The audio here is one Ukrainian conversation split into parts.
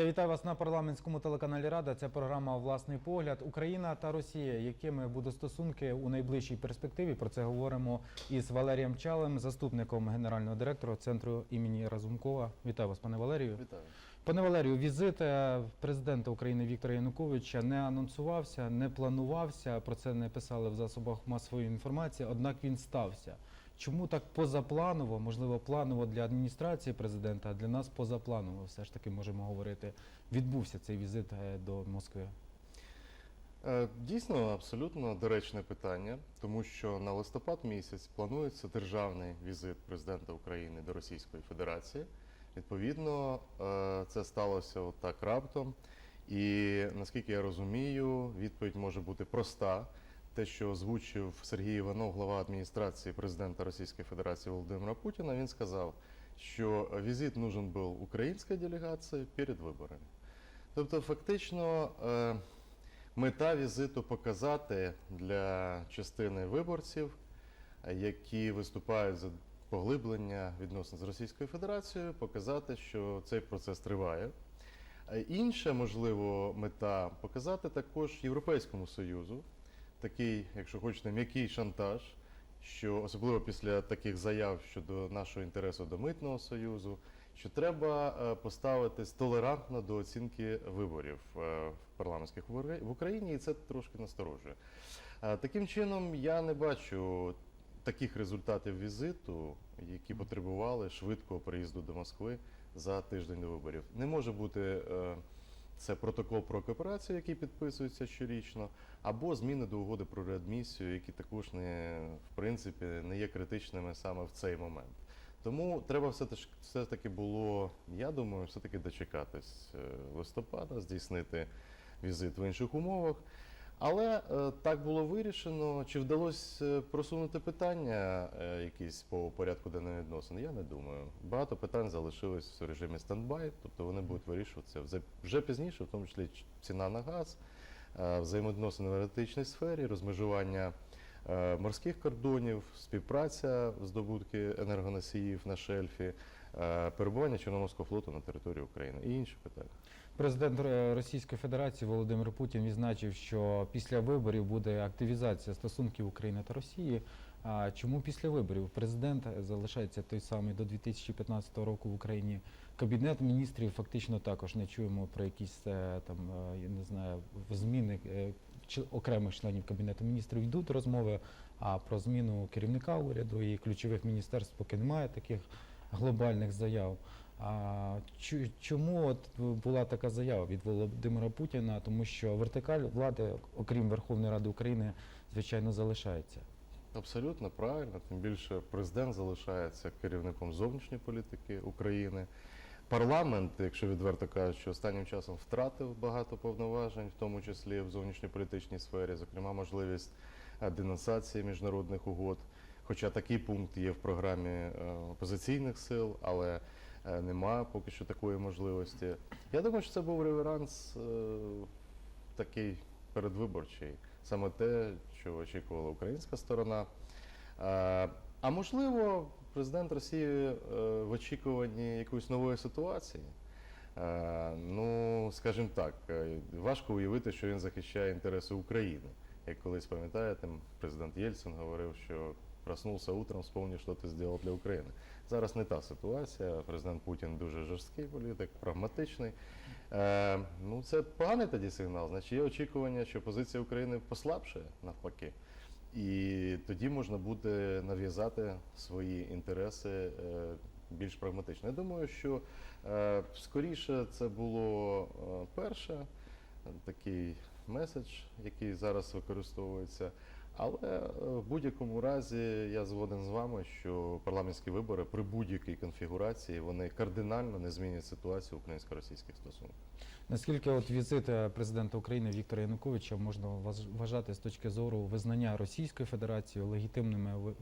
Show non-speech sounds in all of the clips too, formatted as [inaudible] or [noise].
Я вітаю вас на парламентському телеканалі Рада. Це програма Власний погляд. Україна та Росія. Якими будуть стосунки у найближчій перспективі? Про це говоримо із Валерієм Чалем, заступником генерального директора центру імені Разумкова. Вітаю вас, пане Валерію. Вітаю. Пане Валерію, візит е, президента України Віктора Януковича не анонсувався, не планувався. Про це не писали в засобах масової інформації. Однак він стався. Чому так позапланово, можливо, планово для адміністрації президента, а для нас позапланово, все ж таки можемо говорити, відбувся цей візит е, до Москви? Е, Дійсно, абсолютно доречне питання, тому що на листопад місяць планується державний візит президента України до Російської Федерації. Відповідно, е, це сталося так раптом. І наскільки я розумію, відповідь може бути проста. Те, що озвучив Сергій Іванов, глава адміністрації президента Російської Федерації Володимира Путіна, він сказав, що візит нужен був українській делегації перед виборами. Тобто, фактично, е, мета візиту показати для частини виборців, які виступають за поглиблення відносин з Російською Федерацією, показати, що цей процес триває. Інша, можливо, мета показати також Європейському Союзу, такий, якщо хочете, м'який шантаж, що особливо після таких заяв щодо нашого інтересу до митного союзу, що треба е, поставитись толерантно до оцінки виборів е, в парламентських в Україні, і це трошки насторожує. Е, Таким чином, я не бачу таких результатів візиту, які потребували швидкого приїзду до Москви за тиждень до виборів. Не може бути це протокол про кооперацію, який підписується щорічно, або зміни до угоди про реадмісію, які також не в принципі не є критичними саме в цей момент. Тому треба все таки все таки було, я думаю, все таки дочекатись е, листопада, здійснити візит в інших умовах. Але е, так було вирішено. Чи вдалося е, просунути питання е, якісь по порядку денної відносин? Я не думаю. Багато питань залишилось в режимі стендбай, тобто вони будуть вирішуватися вже- пізніше, в тому числі ціна на газ, взаємовідносини в енергетичній сфері, розмежування морських кордонів, співпраця здобутки енергоносіїв на шельфі, перебування Чорноморського флоту на території України і інші питання. Президент е, Російської Федерації Володимир Путін відзначив, що після виборів буде активізація стосунків України та Росії. А чому після виборів президент залишається той самий до 2015 року в Україні? Кабінет міністрів фактично також не чуємо про якісь е, там е, я не знаю зміни окремих членів кабінету міністрів йдуть розмови. А про зміну керівника уряду і ключових міністерств поки немає таких глобальних заяв. А чому от була така заява від Володимира Путіна? Тому що вертикаль влади, окрім Верховної Ради України, звичайно, залишається. Абсолютно правильно. Тим більше президент залишається керівником зовнішньої політики України. Парламент, якщо відверто кажучи, останнім часом втратив багато повноважень, в тому числі в зовнішньополітичній сфері, зокрема можливість е, денонсації міжнародних угод. Хоча такий пункт є в програмі е, опозиційних сил, але немає поки що такої можливості. Я думаю, що це був реверанс е, такий передвиборчий, саме те, що очікувала українська сторона. Е, А можливо, президент Росії е, в очікуванні якоїсь нової ситуації. Е, Ну, скажімо так, е, важко уявити, що він захищає інтереси України. Як колись пам'ятаєте, президент Єльцин говорив, що проснувся утром, вспомнив, що ти зробив для України. Зараз не та ситуація. Президент Путін дуже жорсткий політик, прагматичний. Е, ну, це поганий тоді сигнал. Значить, є очікування, що позиція України послабшає навпаки. І тоді можна буде нав'язати свої інтереси е, більш прагматично. Я думаю, що е, скоріше це було е, перше такий меседж, який зараз використовується. Але е, в будь-якому разі я згоден з вами, що парламентські вибори при будь-якій конфігурації вони кардинально не змінять ситуацію українсько-російських стосунків. Наскільки от візит е, президента України Віктора Януковича можна вважати з точки зору визнання Російської Федерації легітимними е,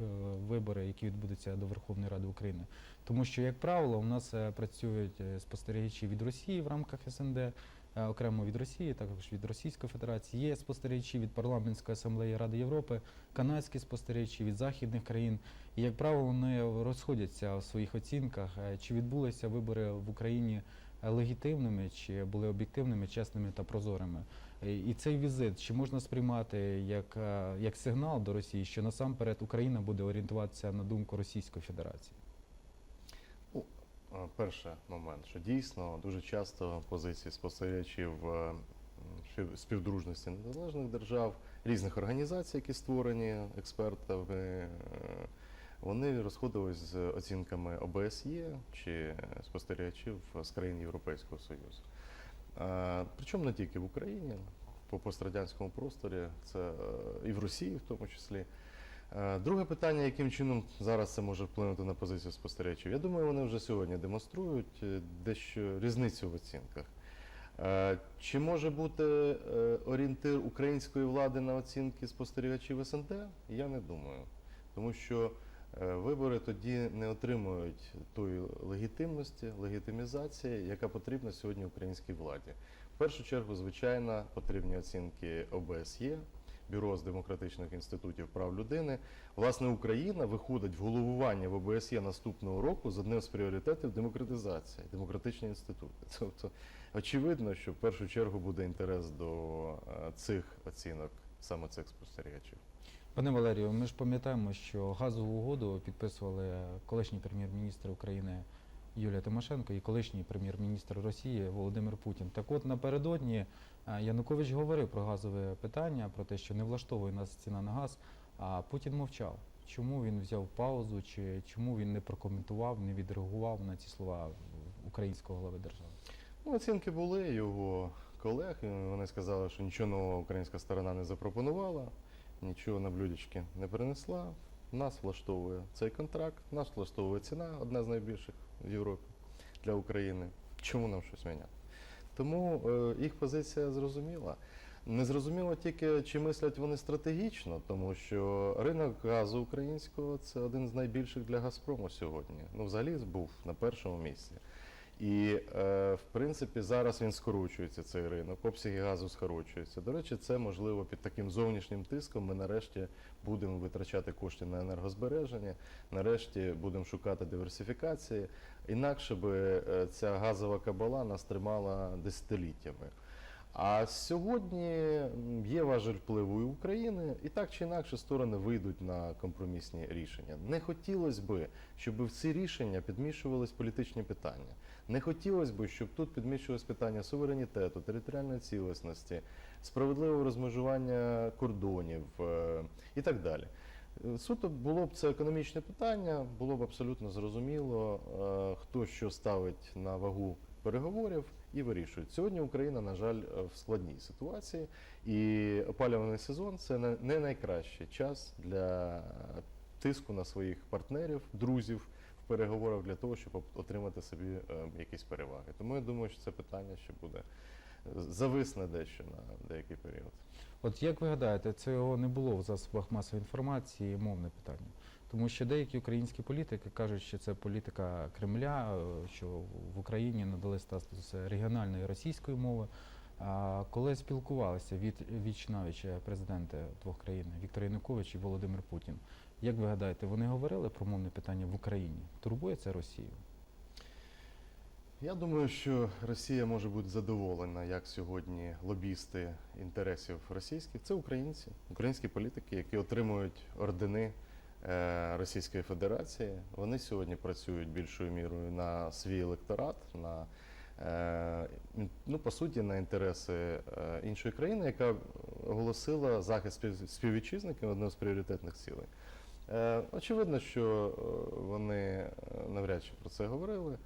вибори, які відбудуться до Верховної Ради України? Тому що, як правило, у нас працюють спостерігачі від Росії в рамках СНД, окремо від Росії, також від Російської Федерації. Є спостерігачі від парламентської асамблеї Ради Європи, канадські спостерігачі від західних країн. І, як правило, вони розходяться у своїх оцінках, е, чи відбулися вибори в Україні е, легітимними, чи були об'єктивними, чесними та прозорими. Е, І цей візит чи можна сприймати як, е, як сигнал до Росії, що насамперед Україна буде орієнтуватися на думку Російської Федерації? Е, Перший момент, що дійсно дуже часто позиції спостерігачів е, співдружності незалежних держав, різних організацій, які створені експертами, е, вони розходились з оцінками ОБСЄ чи спостерігачів з країн Європейського Союзу. Причому не тільки в Україні, по пострадянському просторі, це і в Росії в тому числі. Е, Друге питання, яким чином зараз це може вплинути на позицію спостерігачів? Я думаю, вони вже сьогодні демонструють е, дещо різницю в оцінках. Е, Чи може бути орієнтир української влади на оцінки спостерігачів СНД? Я не думаю. Тому що вибори тоді не отримують тої легітимності, легітимізації, яка потрібна сьогодні українській владі. В першу чергу, звичайно, потрібні оцінки ОБСЄ, Бюро з демократичних інститутів прав людини. Власне, Україна виходить в головування в ОБСЄ наступного року з одним з пріоритетів демократизація, демократичні інститути. [laughs] Тобто, очевидно, що в першу чергу буде інтерес до е, цих оцінок, саме цих спостерігачів. Пане Валерію, ми ж пам'ятаємо, що газову угоду підписували колишній прем'єр-міністр України Юлія Тимошенко і колишній прем'єр-міністр Росії Володимир Путін. Так от напередодні Янукович говорив про газове питання, про те, що не влаштовує нас ціна на газ, а Путін мовчав. Чому він взяв паузу, чи чому він не прокоментував, не відреагував на ці слова українського глави держави? Ну, оцінки були його колег. Вони сказали, що нічого нового українська сторона не запропонувала, нічого на блюдечки не принесла. Нас влаштовує цей контракт, нас влаштовує ціна, одна з найбільших в Європі для України. Чому нам щось міняти? Тому е, їх позиція зрозуміла. Не зрозуміло тільки, чи мислять вони стратегічно, тому що ринок газу українського це один з найбільших для Газпрому сьогодні. Ну, взагалі був на першому місці. І е, в принципі зараз він скорочується цей ринок, обсяги газу скорочуються. До речі, це можливо під таким зовнішнім тиском. Ми нарешті будемо витрачати кошти на енергозбереження, нарешті будемо шукати диверсифікації. Інакше би е, ця газова кабала нас тримала десятиліттями. А сьогодні є важель впливу і України, і так чи інакше сторони вийдуть на компромісні рішення. Не хотілося би, щоб в ці рішення підмішувались політичні питання. Не хотілося б, щоб тут підмішувалось питання суверенітету, територіальної цілісності, справедливого розмежування кордонів е, і так далі. Е, Суто було б це економічне питання, було б абсолютно зрозуміло, е, хто що ставить на вагу переговорів і вирішують. Сьогодні Україна, на жаль, в складній ситуації, і опалювальний сезон це не- найкращий час для тиску на своїх партнерів, друзів переговорах для того, щоб об- отримати собі е, якісь переваги. Тому я думаю, що це питання ще буде е, зависне дещо на деякий період. От як ви гадаєте, цього не було в засобах масової інформації, мовне питання? Тому що деякі українські політики кажуть, що це політика Кремля, е, що в Україні надали статус регіональної російської мови. А коли спілкувалися від віч навіч президенти двох країн Віктор Янукович і Володимир Путін, як ви гадаєте, вони говорили про мовне питання в Україні? Турбує це Росію? Я думаю, що Росія може бути задоволена, як сьогодні лобісти інтересів російських. Це українці, українські політики, які отримують ордени е, Російської Федерації. Вони сьогодні працюють більшою мірою на свій електорат, на е, ну, по суті, на інтереси е, іншої країни, яка оголосила захист спів- співвітчизників одним з пріоритетних цілей. Е, Очевидно, що е, вони е, навряд чи про це говорили.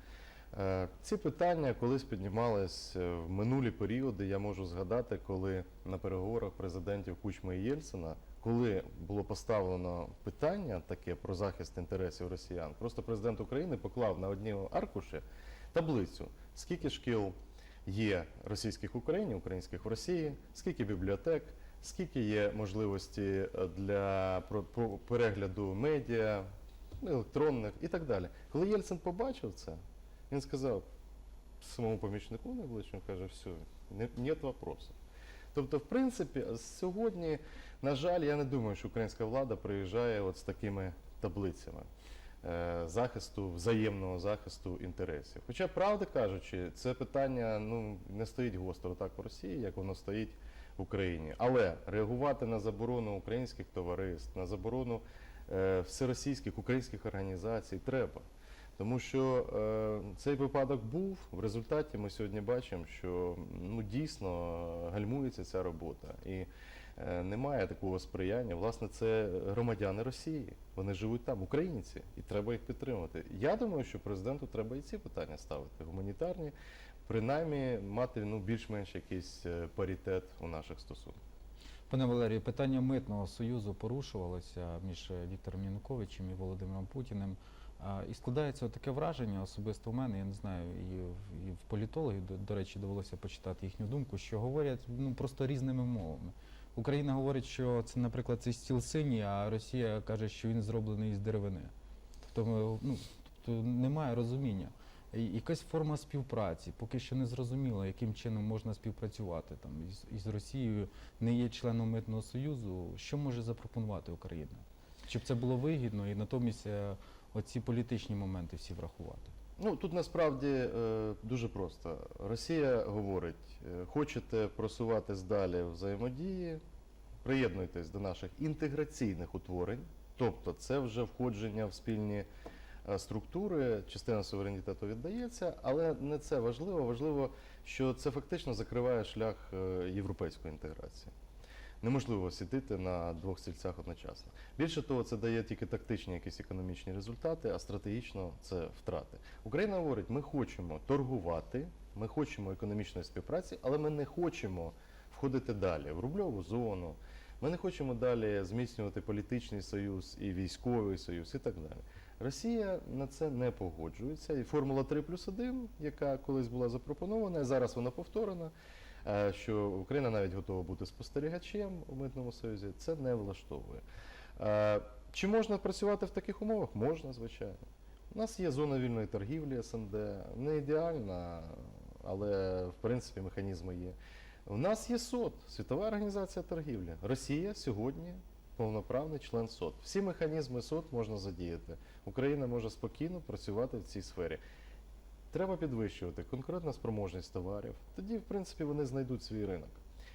Ці питання колись піднімались в минулі періоди. Я можу згадати, коли на переговорах президентів Кучми і Єльцина, коли було поставлено питання таке про захист інтересів росіян, просто президент України поклав на одній аркуші таблицю, скільки шкіл є російських в Україні, українських в Росії, скільки бібліотек, скільки є можливості е, для перегляду медіа, електронних і так далі. Коли Єльцин побачив це, він сказав своєму помічнику найближчому, каже, все, не, нет вопросу. Тобто, в принципі, сьогодні, на жаль, я не думаю, що українська влада приїжджає от з такими таблицями. е, захисту, взаємного захисту інтересів. Хоча, правда кажучи, це питання ну, не стоїть гостро так в Росії, як воно стоїть в Україні. Але реагувати на заборону українських товариств, на заборону е, всеросійських українських організацій треба. Тому що е, цей випадок був. В результаті ми сьогодні бачимо, що ну, дійсно е, гальмується ця робота. І е, немає такого сприяння. Власне, це громадяни Росії. Вони живуть там, українці, і треба їх підтримувати. Я думаю, що президенту треба і ці питання ставити гуманітарні, принаймні мати ну, більш-менш якийсь е, паритет у наших стосунках. Пане Валерію, питання митного союзу порушувалося між е, Віктором Януковичем і Володимиром Путіним. І складається таке враження, особисто в мене, я не знаю, і в, і в політологів, до, до речі, довелося почитати їхню думку, що говорять ну, просто різними мовами. Україна говорить, що це, наприклад, цей стіл синій, а Росія каже, що він зроблений із деревини. Тобто, ну, тобто немає розуміння. Якась форма співпраці, поки що не зрозуміло, яким чином можна співпрацювати там із, із Росією, не є членом митного союзу. Що може запропонувати Україна? Щоб це було вигідно і натомість е, оці політичні моменти всі врахувати. Ну тут насправді е, дуже просто. Росія говорить: е, хочете просуватись далі взаємодії, приєднуйтесь до наших інтеграційних утворень, тобто це вже входження в спільні структури, частина суверенітету віддається, але не це важливо. Важливо, що це фактично закриває шлях е, європейської інтеграції. Неможливо сидіти на двох стільцях одночасно. Більше того, це дає тільки тактичні якісь економічні результати, а стратегічно це втрати. Україна говорить, ми хочемо торгувати, ми хочемо економічної співпраці, але ми не хочемо входити далі в рубльову зону. Ми не хочемо далі зміцнювати політичний союз і військовий союз і так далі. Росія на це не погоджується. І формула 3 плюс 1, яка колись була запропонована, зараз вона повторена, е, що Україна навіть готова бути спостерігачем у митному союзі, це не влаштовує. Е, Чи можна працювати в таких умовах? Можна, звичайно. У нас є зона вільної торгівлі СНД, не ідеальна, але в принципі механізми є. У нас є СОТ, Світова організація торгівлі. Росія сьогодні повноправний член СОТ. Всі механізми СОТ можна задіяти. Україна може спокійно працювати в цій сфері. Треба підвищувати конкурентну спроможність товарів. Тоді, в принципі, вони знайдуть свій ринок.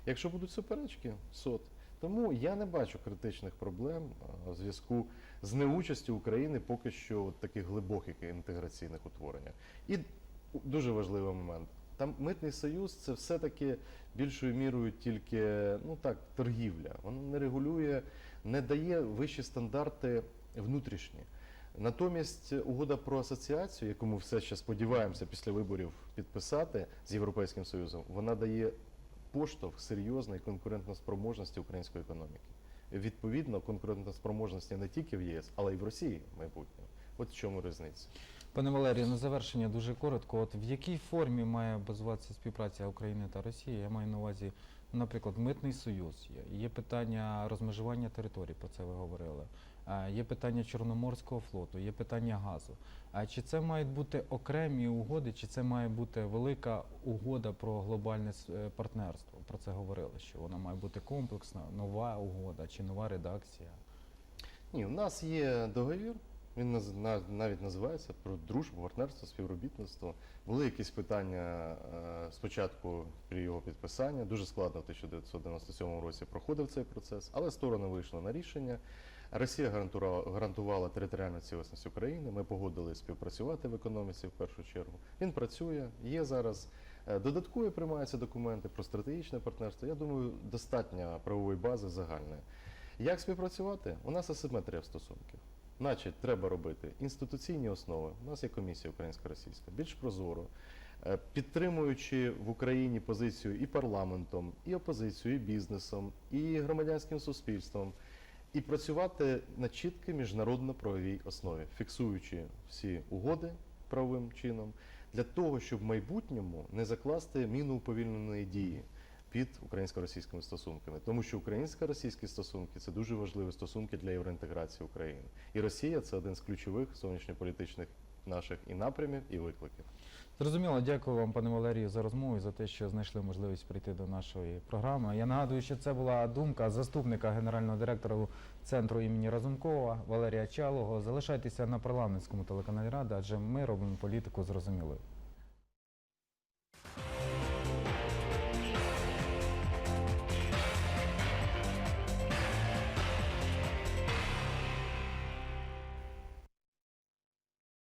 Якщо будуть суперечки, СОТ. Тому я не бачу критичних проблем а, у зв'язку з неучастю України поки що в таких глибоких інтеграційних утвореннях. І дуже важливий момент. Там митний союз це все-таки більшою мірою тільки ну так, торгівля. Воно не регулює, не дає вищі стандарти внутрішні. Натомість угода про асоціацію, яку ми все ще сподіваємося після виборів підписати з Європейським Союзом, вона дає поштовх серйозної конкурентноспроможності української економіки. Відповідно, конкурентоспроможності не тільки в ЄС, але й в Росії в майбутньому. От в чому різниця. Пане Валерію, на завершення дуже коротко. От в якій формі має базуватися співпраця України та Росії? Я маю на увазі, наприклад, митний союз є. Є питання розмежування територій, про це ви говорили. Є питання Чорноморського флоту, є питання газу. А чи це мають бути окремі угоди, чи це має бути велика угода про глобальне е, партнерство? Про це говорили, що вона має бути комплексна, нова угода чи нова редакція. Ні, у нас є договір. Він навіть називається про дружбу, партнерство, співробітництво. Були якісь питання е, спочатку при його підписанні. Дуже складно в 1997 році проходив цей процес, але сторони вийшли на рішення. Росія гарантувала, територіальну цілісність України. Ми погодились співпрацювати в економіці в першу чергу. Він працює. Є зараз е, додаткові приймаються документи про стратегічне партнерство. Я думаю, достатньо правової бази загальної. Як співпрацювати? У нас асиметрія стосунків. Значить, треба робити інституційні основи. У нас є комісія українсько-російська, більш прозоро, е, підтримуючи в Україні позицію і парламентом, і опозицією, і бізнесом, і громадянським суспільством, і працювати на чіткій міжнародно-правовій основі, фіксуючи всі угоди правовим чином, для того, щоб в майбутньому не закласти міну уповільненої дії під українсько-російськими стосунками, тому що українсько-російські стосунки це дуже важливі стосунки для євроінтеграції України. І Росія це один з ключових зовнішньополітичних наших і напрямів, і викликів. Зрозуміло, дякую вам, пане Валерію, за розмову і за те, що знайшли можливість прийти до нашої програми. Я нагадую, що це була думка заступника генерального директора центру імені Разумкова Валерія Чалого. Залишайтеся на парламентському телеканалі Рада, адже ми робимо політику зрозумілою.